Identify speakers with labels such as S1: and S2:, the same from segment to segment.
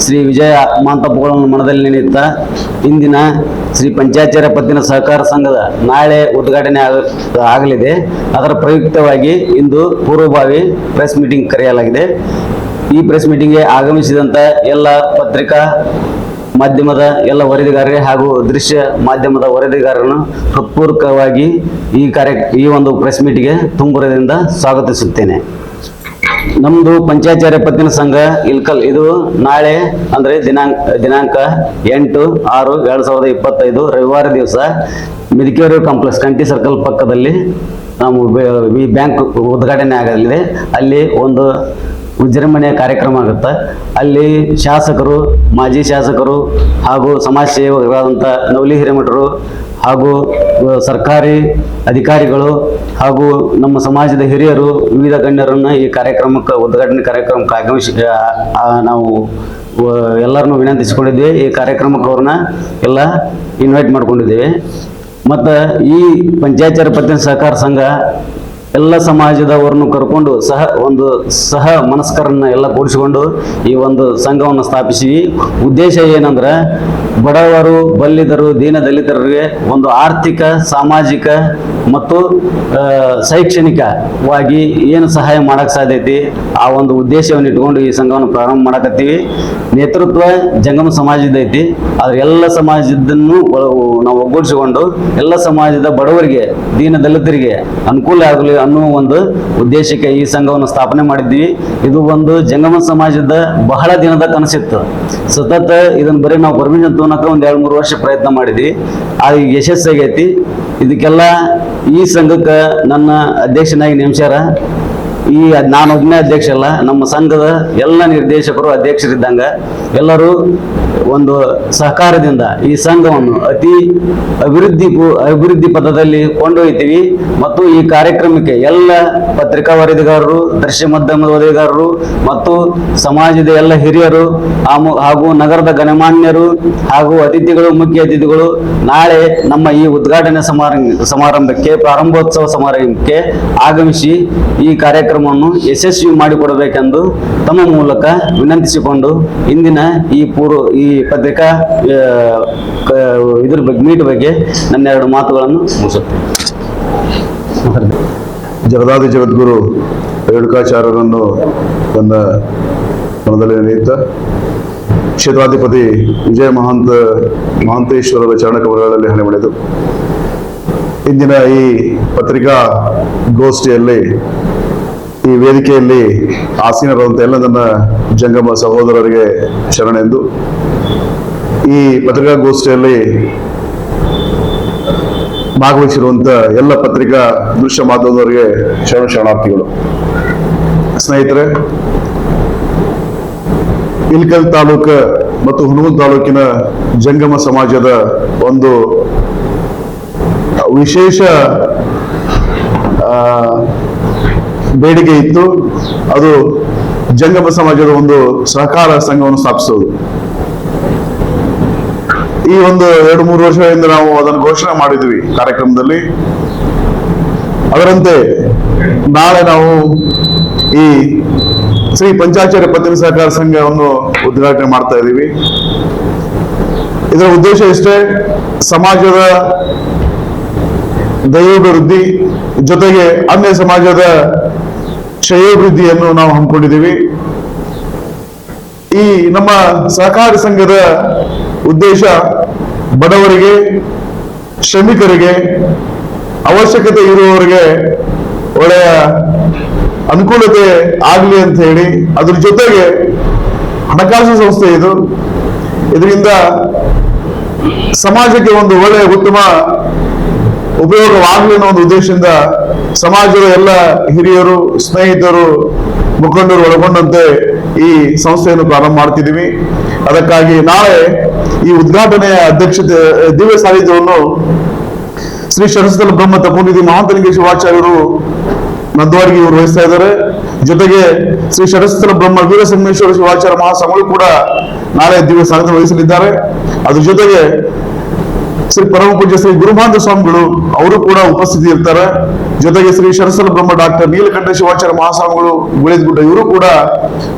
S1: ಶ್ರೀ ವಿಜಯ ಮಾಂತಪ್ಪಗಳನ್ನು ಮನದಲ್ಲಿ ನೆನೆಯುತ್ತಾ, ಇಂದಿನ ಶ್ರೀ ಪಂಚಾಚಾರ್ಯ ಪತ್ತಿನ ಸಹಕಾರ ಸಂಘದ ನಾಳೆ ಉದ್ಘಾಟನೆ ಆಗ- ಆಗಲಿದೆ. ಅದರ ಪ್ರಯುಕ್ತವಾಗಿ ಇಂದು ಪೂರ್ವಭಾವಿ ಪ್ರೆಸ್ ಮೀಟಿಂಗ್ ಕರೆಯಲಾಗಿದೆ. ಈ ಪ್ರೆಸ್ ಮೀಟಿಂಗ್ಗೆ ಆಗಮಿಸಿದಂಥ ಎಲ್ಲ ಪತ್ರಿಕಾ ಮಾಧ್ಯಮದ ಎಲ್ಲ ವರದಿಗಾರರಿಗೆ ಹಾಗೂ ದೃಶ್ಯ ಮಾಧ್ಯಮದ ವರದಿಗಾರರನ್ನು ಹೃತ್ಪೂರ್ವಕವಾಗಿ ಈ ಕಾರ್ಯ, ಈ ಒಂದು ಪ್ರೆಸ್ ಮೀಟಿಗೆ ತುಂಬುರದಿಂದ ಸ್ವಾಗತಿಸುತ್ತೇನೆ. ನಮ್ದು ಪಂಚಾಯಚಾರ್ಯ ಪತ್ತಿನ ಸಂಘ ಇಲ್ಕಲ್, ಇದು ನಾಳೆ ಅಂದ್ರೆ ದಿನಾಂಕ ದಿನಾಂಕ ಎಂಟು ಆರು ಎರಡ್ ಸಾವಿರದ ಇಪ್ಪತ್ತೈದು ರವಿವಾರ ದಿವಸ ಮಿದಿಕೇರಿ ಕಾಂಪ್ಲೆಕ್ಸ್ ಕಂಟಿ ಸರ್ಕಲ್ ಪಕ್ಕದಲ್ಲಿ ನಾವು ಈ ಬ್ಯಾಂಕ್ ಉದ್ಘಾಟನೆ ಆಗಲಿದೆ. ಅಲ್ಲಿ ಒಂದು ವಿಜೃಂಭಣೆಯ ಕಾರ್ಯಕ್ರಮ ಆಗುತ್ತೆ. ಅಲ್ಲಿ ಶಾಸಕರು, ಮಾಜಿ ಶಾಸಕರು ಹಾಗೂ ಸಮಾಜ ಸೇವಕರಾದಂಥ ನವಲಿ ಹಿರೇಮಠರು ಹಾಗೂ ಸರ್ಕಾರಿ ಅಧಿಕಾರಿಗಳು ಹಾಗೂ ನಮ್ಮ ಸಮಾಜದ ಹಿರಿಯರು, ವಿವಿಧ ಗಣ್ಯರನ್ನು ಈ ಕಾರ್ಯಕ್ರಮಕ್ಕೆ, ಉದ್ಘಾಟನೆ ಕಾರ್ಯಕ್ರಮಕ್ಕೆ ಆಗಮಿಸಿ ನಾವು ಎಲ್ಲರನ್ನೂ ವಿನಂತಿಸಿಕೊಂಡಿದ್ವಿ. ಈ ಕಾರ್ಯಕ್ರಮಕ್ಕೆ ಅವ್ರನ್ನ ಎಲ್ಲ ಇನ್ವೈಟ್ ಮಾಡ್ಕೊಂಡಿದ್ದೇವೆ. ಮತ್ತು ಈ ಪಂಚಾಯತ್ ಪತ್ತಿನ ಸಹಕಾರ ಸಂಘ ಎಲ್ಲ ಸಮಾಜದವರನ್ನು ಕರ್ಕೊಂಡು ಸಹ ಒಂದು ಸಹ ಮನಸ್ಕರನ್ನ ಎಲ್ಲ ಕೂಡಿಸಿಕೊಂಡು ಈ ಒಂದು ಸಂಘವನ್ನು ಸ್ಥಾಪಿಸಿ. ಉದ್ದೇಶ ಏನಂದ್ರೆ ಬಡವರು ಬಲ್ಲಿದರು ದೀನ ದಲಿತರಿಗೆ ಒಂದು ಆರ್ಥಿಕ, ಸಾಮಾಜಿಕ ಮತ್ತು ಶೈಕ್ಷಣಿಕವಾಗಿ ಏನು ಸಹಾಯ ಮಾಡಕ್ ಸಾಧ್ಯತೆ ಆ ಒಂದು ಉದ್ದೇಶವನ್ನು ಇಟ್ಕೊಂಡು ಈ ಸಂಘವನ್ನು ಪ್ರಾರಂಭ ಮಾಡಕತ್ತೀವಿ. ನೇತೃತ್ವ ಜಂಗಮ ಸಮಾಜದ ಐತಿ, ಆದ್ರೆ ಎಲ್ಲ ಸಮಾಜದನ್ನು ನಾವು ಒಗ್ಗೂಡಿಸಿಕೊಂಡು ಎಲ್ಲ ಸಮಾಜದ ಬಡವರಿಗೆ, ದೀನ ದಲಿತರಿಗೆ ಅನುಕೂಲ ಆಗಲಿ ಅನ್ನುವ ಒಂದು ಉದ್ದೇಶಕ್ಕೆ ಈ ಸಂಘವನ್ನು ಸ್ಥಾಪನೆ ಮಾಡಿದ್ವಿ ಇದು ಒಂದು ಜಂಗಮ ಸಮಾಜದ ಬಹಳ ದಿನದ ಕನಸಿತ್ತು. ಸತತ ಇದನ್ನ ಬರೀ ನಾವು ಪರ್ಮಿಷನ್ ತಗೋನಕ ಒಂದ್ ಎರಡು ಮೂರು ವರ್ಷ ಪ್ರಯತ್ನ ಮಾಡಿದ್ವಿ. ಆ ಯಶಸ್ಸಾಗೈತಿ. ಇದಕ್ಕೆಲ್ಲ ಈ ಸಂಘಕ್ಕೆ ನನ್ನ ಅಧ್ಯಕ್ಷನಾಗಿ ನೇಮಿಸ್ಯಾರ ಈ ನಾನು ಒಬ್ಬನೇ ಅಧ್ಯಕ್ಷ ಅಲ್ಲ, ನಮ್ಮ ಸಂಘದ ಎಲ್ಲ ನಿರ್ದೇಶಕರು ಅಧ್ಯಕ್ಷರಿದ್ದಂಗ ಎಲ್ಲರೂ ಒಂದು ಸಹಕಾರದಿಂದ ಈ ಸಂಘವನ್ನು ಅತಿ ಅಭಿವೃದ್ಧಿ ಅಭಿವೃದ್ಧಿ ಪಥದಲ್ಲಿ ಕೊಂಡೊಯ್ತೀವಿ ಮತ್ತು ಈ ಕಾರ್ಯಕ್ರಮಕ್ಕೆ ಎಲ್ಲ ಪತ್ರಿಕಾ ವರದಿಗಾರರು, ದೃಶ್ಯ ಮಾಧ್ಯಮದ ವರದಿಗಾರರು ಮತ್ತು ಸಮಾಜದ ಎಲ್ಲ ಹಿರಿಯರು ಹಾಗೂ ನಗರದ ಗಣಮಾನ್ಯರು ಹಾಗೂ ಅತಿಥಿಗಳು, ಮುಖ್ಯ ಅತಿಥಿಗಳು ನಾಳೆ ನಮ್ಮ ಈ ಉದ್ಘಾಟನೆ ಸಮಾರಂಭ, ಸಮಾರಂಭಕ್ಕೆ, ಪ್ರಾರಂಭೋತ್ಸವ ಸಮಾರಂಭಕ್ಕೆ ಆಗಮಿಸಿ ಈ ಕಾರ್ಯಕ್ರಮವನ್ನು ಯಶಸ್ವಿ ಮಾಡಿಕೊಡಬೇಕೆಂದು ತಮ್ಮ ಮೂಲಕ ವಿನಂತಿಸಿಕೊಂಡು ಇಂದಿನ ಈ ಪೂರ್ವ ಈ ಪತ್ರಿಕಾ ಇದ್ರ ಬಗ್ಗೆ ಮೀಟ್ ಬಗ್ಗೆ ನನ್ನ ಎರಡು ಮಾತುಗಳನ್ನು ಮುಗಿಸುತ್ತೇನೆ.
S2: ಜಗದಾದಿ ಜಗದ್ಗುರು ರೇಣುಕಾಚಾರ್ಯರನ್ನು ತನ್ನ ಮನದಲ್ಲಿ ನೆನೆಯುತ್ತ ಕ್ಷೇತ್ರಾಧಿಪತಿ ವಿಜಯ ಮಹಾಂತ ಮಹಾಂತೇಶ್ವರರ ಚರಣ ಕಮಲಗಳಲ್ಲಿ ಹಣೆ ಮಾಡಿತು ಇಂದಿನ ಈ ಪತ್ರಿಕಾ ಗೋಷ್ಠಿಯಲ್ಲಿ ಈ ವೇದಿಕೆಯಲ್ಲಿ ಆಸೀನರಂತ ಎಲ್ಲ ನನ್ನ ಜಂಗಮ ಸಹೋದರರಿಗೆ ಶರಣೆಂದು ಈ ಪತ್ರಿಕಾಗೋಷ್ಠಿಯಲ್ಲಿ ಭಾಗವಹಿಸಿರುವಂತ ಎಲ್ಲ ಪತ್ರಿಕಾ ದೃಶ್ಯ ಮಾಧ್ಯಮದವರಿಗೆ ಶರಣ ಶರಣಾರ್ಥಿಗಳು. ಸ್ನೇಹಿತರೆ, ಇಲ್ಕಲ್ ತಾಲೂಕ ಮತ್ತು ಹುಣಗುಲ್ ತಾಲೂಕಿನ ಜಂಗಮ ಸಮಾಜದ ಒಂದು ವಿಶೇಷ ಬೇಡಿಕೆ ಇತ್ತು. ಅದು ಜಂಗಮ ಸಮಾಜದ ಒಂದು ಸಹಕಾರ ಸಂಘವನ್ನು ಸ್ಥಾಪಿಸೋದು ಈ ಒಂದು ಎರಡು ಮೂರು ವರ್ಷಗಳಿಂದ ನಾವು ಅದನ್ನು ಘೋಷಣೆ ಮಾಡಿದ್ವಿ ಕಾರ್ಯಕ್ರಮದಲ್ಲಿ. ಅದರಂತೆ ನಾಳೆ ನಾವು ಈ ಶ್ರೀ ಪಂಚಾಚಾರ್ಯ ಪತ್ತಿನ ಸಹಕಾರ ಸಂಘವನ್ನು ಉದ್ಘಾಟನೆ ಮಾಡ್ತಾ ಇದ್ದೀವಿ. ಇದರ ಉದ್ದೇಶ ಇಷ್ಟೇ, ಸಮಾಜದ ದೈವಾಭಿವೃದ್ಧಿ ಜೊತೆಗೆ ಅನ್ಯ ಸಮಾಜದ ಕ್ಷಯೋಭಿವೃದ್ಧಿಯನ್ನು ನಾವು ಹಮ್ಮಿಕೊಂಡಿದ್ದೀವಿ. ಈ ನಮ್ಮ ಸಹಕಾರ ಸಂಘದ ಉದ್ದೇಶ ಬಡವರಿಗೆ, ಶ್ರಮಿಕರಿಗೆ, ಅವಶ್ಯಕತೆ ಇರುವವರಿಗೆ ಒಳ್ಳೆಯ ಅನುಕೂಲತೆ ಆಗಲಿ ಅಂತ ಹೇಳಿ ಅದ್ರ ಜೊತೆಗೆ ಹಣಕಾಸು ಸಂಸ್ಥೆ ಇದು. ಇದರಿಂದ ಸಮಾಜಕ್ಕೆ ಒಂದು ಒಳ್ಳೆಯ ಉತ್ತಮ ಉಪಯೋಗವಾಗಲಿ ಅನ್ನೋ ಒಂದು ಉದ್ದೇಶದಿಂದ ಸಮಾಜದ ಎಲ್ಲ ಹಿರಿಯರು, ಸ್ನೇಹಿತರು, ಮುಖಂಡರು ಒಳಗೊಂಡಂತೆ ಈ ಸಂಸ್ಥೆಯನ್ನು ಪ್ರಾರಂಭ ಮಾಡ್ತಿದ್ದೀವಿ. ಅದಕ್ಕಾಗಿ ನಾಳೆ ಈ ಉದ್ಘಾಟನೆಯ ಅಧ್ಯಕ್ಷತೆ, ದಿವ್ಯ ಸಾಹಿತ್ಯವನ್ನು ಶ್ರೀ ಶರಸ್ಥಲ ಬ್ರಹ್ಮ ತಪೋನಿಧಿ ಮಹಾಂತಲಿಂಗ ಶಿವಾಚಾರ್ಯರು ನಂದವಾಡಿಗೆ ಇವರು ವಹಿಸ್ತಾ ಇದ್ದಾರೆ. ಜೊತೆಗೆ ಶ್ರೀ ಶರಸ್ಥಲ ಬ್ರಹ್ಮ ವೀರ ಸಂಗಮೇಶ್ವರ ಶಿವಾಚಾರ್ಯ ಮಹಾಸ್ವಾಮಿಗಳು ಕೂಡ ನಾಳೆ ದಿವ್ಯ ಸಾನ್ನಿಧ್ಯ ವಹಿಸಲಿದ್ದಾರೆ. ಅದ್ರ ಜೊತೆಗೆ ಶ್ರೀ ಪರಮ ಪೂಜ್ಯ ಶ್ರೀ ಗುರುಮಾಂಧ ಸ್ವಾಮಿಗಳು, ಅವರು ಕೂಡ ಉಪಸ್ಥಿತಿ ಇರ್ತಾರೆ ಜೊತೆಗೆ ಶ್ರೀ ಶರಸಲ ಬ್ರಹ್ಮ ಡಾಕ್ಟರ್ ನೀಲಕಂಠ ಶಿವಾಚಾರ್ಯ ಮಹಾಸ್ವಾಮಿಗಳು, ಗುಳಿದ್ಗುಡ್ಡ, ಇವರು ಕೂಡ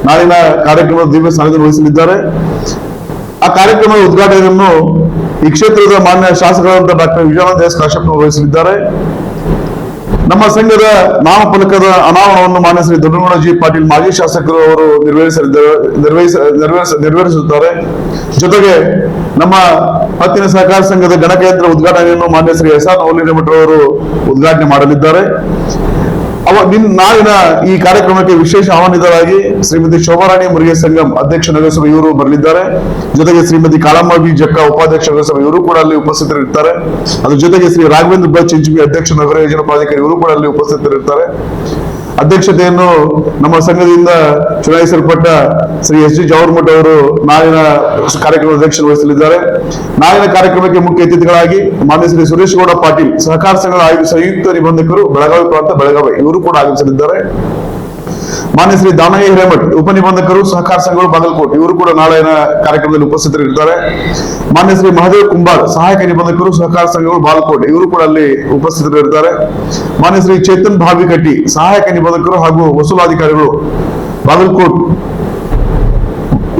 S2: ನಾಳಿನ ಕಾರ್ಯಕ್ರಮದ ದಿವ್ಯ ಸಾನ್ನಿಧ್ಯ ವಹಿಸಲಿದ್ದಾರೆ. ಆ ಕಾರ್ಯಕ್ರಮದ ಉದ್ಘಾಟನೆಯನ್ನು ಈ ಕ್ಷೇತ್ರದ ಮಾನ್ಯ ಶಾಸಕರಾದಂತಹ ಡಾಕ್ಟರ್ ವಿಜಯಾನಂದ ಎಸ್ ಕಾಶ್ಯಪ್ ವಹಿಸಲಿದ್ದಾರೆ. ನಮ್ಮ ಸಂಘದ ನಾಮಫಲಕದ ಅನಾವರಣವನ್ನು ಮಾನ್ಯ ಶ್ರೀ ದೊಡ್ಡಗೌಡ ಜಿ ಪಾಟೀಲ್ ಮಾಜಿ ಶಾಸಕರು ಅವರು ನಿರ್ವಹಿಸಲಿದ್ದಾರೆ ನಿರ್ವಹಿಸ ನೆರವೇರಿಸ ನೆರವೇರಿಸುತ್ತಾರೆ ಜೊತೆಗೆ ನಮ್ಮ ಹತ್ತಿನ ಸಹಕಾರ ಸಂಘದ ಗಣಕಯಂತ್ರ ಉದ್ಘಾಟನೆಯನ್ನು ಮಾನ್ಯ ಶ್ರೀ ಎಸ್ ಆರ್ ನವಲಿನ ಉದ್ಘಾಟನೆ ಮಾಡಲಿದ್ದಾರೆ. ನಿನ್ ನಾಳಿನ ಈ ಕಾರ್ಯಕ್ರಮಕ್ಕೆ ವಿಶೇಷ ಆಹ್ವಾನಿತರಾಗಿ ಶ್ರೀಮತಿ ಶೋಭಾರಾಣಿ ಮುರುಗೇ ಸಂಗಮ್ ಅಧ್ಯಕ್ಷ ನಗರಸಭೆ ಇವರು ಬರಲಿದ್ದಾರೆ. ಜೊತೆಗೆ ಶ್ರೀಮತಿ ಕಾಳಮ್ಮ ಬಿ ಜಕ್ಕ ಉಪಾಧ್ಯಕ್ಷ ನಗರಸಭೆ ಇವರು ಕೂಡ ಅಲ್ಲಿ ಉಪಸ್ಥಿತರಿರ್ತಾರೆ. ಅದ್ರ ಜೊತೆಗೆ ಶ್ರೀ ರಾಘವೇಂದ್ರ ಭಟ್ ಅಧ್ಯಕ್ಷ ನಗರ ಯೋಜನಾ ಪ್ರಾಧಿಕಾರಿ ಇವರು ಕೂಡ ಅಲ್ಲಿ ಉಪಸ್ಥಿತರಿರ್ತಾರೆ. ಅಧ್ಯಕ್ಷತೆಯನ್ನು ನಮ್ಮ ಸಂಘದಿಂದ ಚುನಾಯಿಸಲ್ಪಟ್ಟ ಶ್ರೀ ಎಸ್ ಜಿ ಜವರ್ಮಠ್ ಅವರು ನಾಳಿನ ಕಾರ್ಯಕ್ರಮದ ಅಧ್ಯಕ್ಷ ವಹಿಸಲಿದ್ದಾರೆ ನಾಳಿನ ಕಾರ್ಯಕ್ರಮಕ್ಕೆ ಮುಖ್ಯ ಅತಿಥಿಗಳಾಗಿ ಮಾನ್ಯ ಶ್ರೀ ಸುರೇಶ್ ಗೌಡ ಪಾಟೀಲ್ ಸಹಕಾರ ಸಂಘದ ಸಂಯುಕ್ತ ನಿಬಂಧಕರು, ಬೆಳಗಾವಿ ಪ್ರಾಂತ ಬೆಳಗಾವಿ, ಇವರು ಕೂಡ ಆಗಮಿಸಲಿದ್ದಾರೆ. ಮಾನ್ಯ ಶ್ರೀ ದಾನಯ್ಯ ಹಿರೇಮಠ್ ಉಪನಿಬಂಧಕರು, ಸಹಕಾರ ಸಂಘಗಳು, ಬಾಗಲಕೋಟ್, ಇವರು ಕೂಡ ನಾಳಿನ ಕಾರ್ಯಕ್ರಮದಲ್ಲಿ ಉಪಸ್ಥಿತರಿರ್ತಾರೆ. ಮಾನ್ಯ ಶ್ರೀ ಮಹದೇವ್ ಕುಂಬಾರ್, ಸಹಾಯಕ ನಿಬಂಧಕರು, ಸಹಕಾರ ಸಂಘಗಳು, ಬಾಗಲಕೋಟ್, ಇವರು ಕೂಡ ಅಲ್ಲಿ ಉಪಸ್ಥಿತರಿರ್ತಾರೆ. ಮಾನ್ಯ ಶ್ರೀ ಚೇತನ್ ಭಾವಿಕಟ್ಟಿ, ಸಹಾಯಕ ನಿಬಂಧಕರು ಹಾಗೂ ವಸೂಲಾಧಿಕಾರಿಗಳು, ಬಾಗಲಕೋಟ್,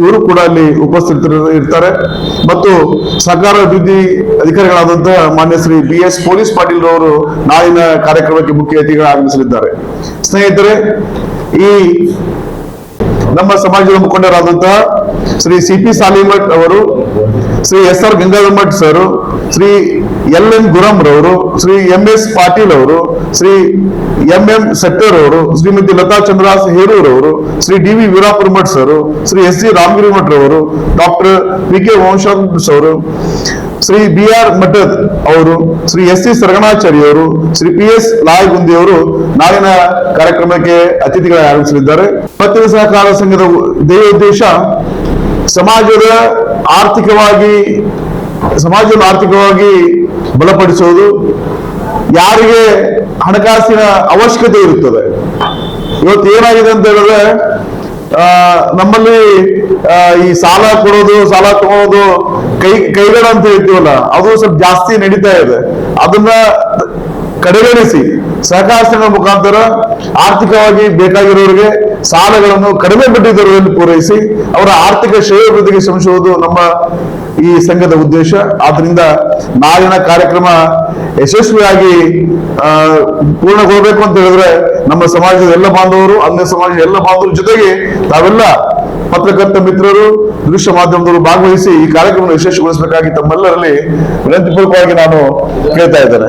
S2: ಇವರು ಕೂಡ ಅಲ್ಲಿ ಉಪಸ್ಥಿತರು ಇರ್ತಾರೆ ಮತ್ತು ಸರ್ಕಾರ ಅಭಿವೃದ್ಧಿ ಅಧಿಕಾರಿಗಳಾದಂತಹ ಮಾನ್ಯ Shri B S police Patil ಅವರು ನಾಳಿನ ಕಾರ್ಯಕ್ರಮಕ್ಕೆ ಮುಖ್ಯ ಅತಿಥಿಗಳು ಆಗಮಿಸಲಿದ್ದಾರೆ ಸ್ನೇಹಿತರೆ ಈ ನಮ್ಮ ಸಮಾಜದ ಮುಖಂಡರಾದಂತಹ ಶ್ರೀ ಸಿ ಪಿ ಸಾಲಿಮಠ್ ಅವರು, Shri S R Gangadhar sir, Shri L N ರವರು, ಶ್ರೀ ಎಂ ಎಸ್ ಪಾಟೀಲ್ ಅವರು, ಶ್ರೀ ಎಂ ಎಂ ಸೆಟ್ಟರ್ ಅವರು, ಶ್ರೀಮತಿ ಲತಾ ಹೇರೂರ್ ಅವರು, Shri D V Veerapura Math sir, Shri S C Ramagiri Math ರವರು, ಡಾಕ್ಟರ್ ವಿ ಕೆ ವಂಶಾಂಶ್ ಅವರು ಶ್ರೀ ಬಿ ಆರ್ ಮಠದ್ ಅವರು, Shri S C ಸರಗಣಾಚಾರ್ಯ ಅವರು Shri P S ಲಾಯಗುಂದಿ ಅವರು ನಾಳಿನ ಕಾರ್ಯಕ್ರಮಕ್ಕೆ ಅತಿಥಿಗಳಾಗಿ ಆಗಮಿಸಲಿದ್ದಾರೆ. ಪತ್ತಿನ ಸಹಕಾರ ಸಂಘದ ಧ್ಯೇಯೋದ್ದೇಶ ಸಮಾಜದ ಆರ್ಥಿಕವಾಗಿ ಸಮಾಜದ ಆರ್ಥಿಕವಾಗಿ ಬಲಪಡಿಸುವುದು. ಯಾರಿಗೆ ಹಣಕಾಸಿನ ಅವಶ್ಯಕತೆ ಇರುತ್ತದೆ. ಇವತ್ತು ಏನಾಗಿದೆ ಅಂತ ಹೇಳಿದ್ರೆ ನಮ್ಮಲ್ಲಿ ಈ ಸಾಲ ಕೊಡೋದು, ಸಾಲ ತಗೊಳೋದು ಕೈ, ಕೈಗಡ ಅಂತ ಹೇಳ್ತೀವಲ್ಲ, ಅದು ಸ್ವಲ್ಪ ಜಾಸ್ತಿ ನಡೀತಾ ಇದೆ. ಅದನ್ನ ಕಡೆಗಣಿಸಿ. ಸಹಕಾರ ಮುಖಾಂತರ ಆರ್ಥಿಕವಾಗಿ ಬೇಕಾಗಿರೋರಿಗೆ ಸಾಲಗಳನ್ನು ಕಡಿಮೆ ಬಡ್ಡಿ ದರದಲ್ಲಿ ಪೂರೈಸಿ, ಅವರ ಆರ್ಥಿಕ ಶ್ರೇಯೋಭಿವೃದ್ಧಿಗೆ ಶ್ರಮಿಸುವುದು ನಮ್ಮ ಈ ಸಂಘದ ಉದ್ದೇಶ. ಆದ್ರಿಂದ ನಾಳಿನ ಕಾರ್ಯಕ್ರಮ ಯಶಸ್ವಿಯಾಗಿ ಪೂರ್ಣಗೊಳ್ಬೇಕು ಅಂತ ಹೇಳಿದ್ರೆ ನಮ್ಮ ಸಮಾಜದ ಎಲ್ಲ ಬಾಂಧವರು ಅಂಗ ಸಮಾಜದ ಎಲ್ಲ ಬಾಂಧವರ ಜೊತೆಗೆ ತಾವೆಲ್ಲ ಪತ್ರಕರ್ತ ಮಿತ್ರರು, ದೃಶ್ಯ ಮಾಧ್ಯಮದವರು ಭಾಗವಹಿಸಿ ಈ ಕಾರ್ಯಕ್ರಮವನ್ನು ಯಶಸ್ವಿಗೊಳಿಸಬೇಕಾಗಿ ತಮ್ಮೆಲ್ಲರಲ್ಲಿ ವಿನಂತಿಪೂರ್ವಕವಾಗಿ ನಾನು ಕೇಳ್ತಾ ಇದ್ದೇನೆ.